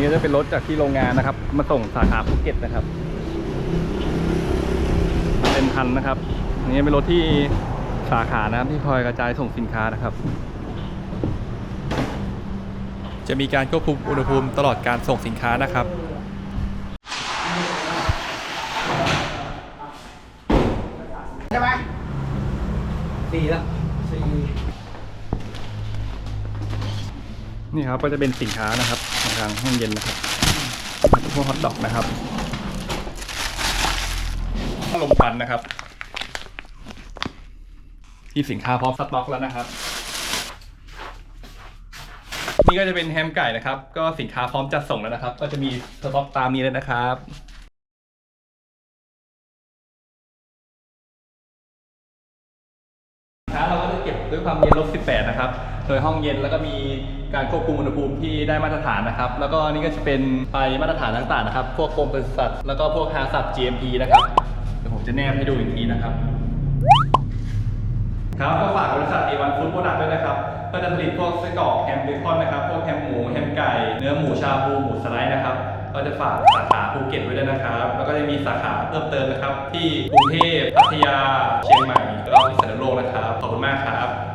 นี้จะเป็นรถจากที่โรงงานนะครับ มาส่งสาขาภูเก็ตนะครับเป็นพันนะครับอันนี้เป็นรถที่สาขานะครับที่คอยกระจายส่งสินค้านะครับ จะมีการควบคุมอุณหภูมิตลอดการส่งสินค้านะครับใช่ไหมสี่แล้วสี่ นี่ครับก็จะเป็นสินค้านะครับของทางห้องเย็นนะครับพวกฮอทดอกนะครับลมควันนะครับที่สินค้าพร้อมสต็อกแล้วนะครับ นี่ก็จะเป็นแฮมไก่นะครับ ก็สินค้าพร้อมจัดส่งแล้วนะครับ ก็จะมีสต็อกตามนี้เลยนะครับสินค้าเราก็จะเก็บด้วยความเย็นลบ18 นะครับ โดยห้องเย็นแล้วก็มีการควบคุมอุณหภูมิที่ได้มาตรฐานนะครับ แล้วก็นี่ก็จะเป็นไปมาตรฐานต่างๆนะครับ พวกกรมปศุสัตว์แล้วก็พวกฮาสัตว์ GMP นะครับ เดี๋ยวผมจะแนบให้ดูอีกทีนะครับ ครับก็ฝากบริษัท A1 Food Product ด้วยนะครับ ก็จะผลิตพวกไส้กรอกแฮมเบคอนนะครับ พวกแฮมหมูแฮมไก่ เนื้อหมูชาบูหมูสไลด์นะครับ ก็จะฝากสาขาภูเก็ตไว้ด้วยนะครับ แล้วก็จะมีสาขาเพิ่มเติมนะครับ ที่กรุงเทพพัทยา เชียงใหม่แล้วก็พิษณุโลกนะครับ ขอบคุณมากครับ